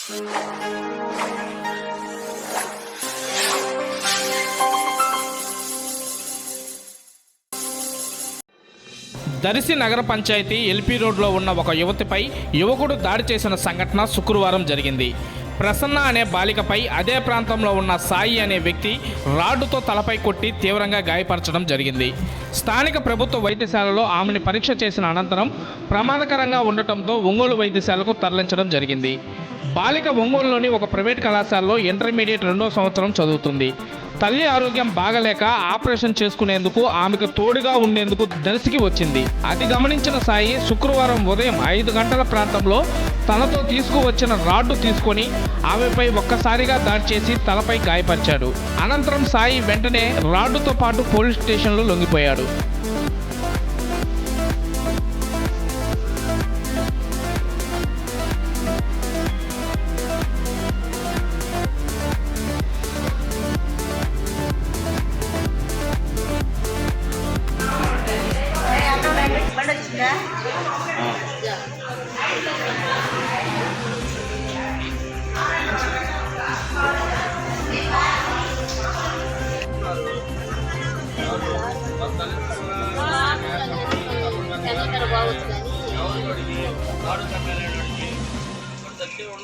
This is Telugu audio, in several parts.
దరిసి నగర పంచాయతీ ఎల్పీ రోడ్లో ఉన్న ఒక యువతిపై యువకుడు దాడి చేసిన సంఘటన శుక్రవారం జరిగింది. ప్రసన్న అనే బాలికపై అదే ప్రాంతంలో ఉన్న సాయి అనే వ్యక్తి రాడ్డుతో తలపై కొట్టి తీవ్రంగా గాయపరచడం జరిగింది. స్థానిక ప్రభుత్వ వైద్యశాలలో ఆమెను పరీక్ష చేసిన అనంతరం ప్రమాదకరంగా ఉండటంతో ఒంగోలు వైద్యశాలకు తరలించడం జరిగింది. బాలిక ఒంగోలులోని ఒక ప్రైవేట్ కళాశాలలో ఇంటర్మీడియట్ రెండో సంవత్సరం చదువుతుంది. తల్లి ఆరోగ్యం బాగలేక ఆపరేషన్ చేసుకునేందుకు ఆమెకు తోడుగా ఉండేందుకు దర్శికి వచ్చింది. అది గమనించిన సాయి శుక్రవారం ఉదయం ఐదు గంటల ప్రాంతంలో తనతో తీసుకువచ్చిన రాడ్డు తీసుకొని ఆమెపై ఒక్కసారిగా దాడి చేసి తలపై గాయపరిచాడు. అనంతరం సాయి వెంటనే రాడ్డుతో పాటు పోలీస్ స్టేషన్లో లొంగిపోయాడు.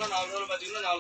நாலு நாள் பார்த்தீங்கன்னா நாலு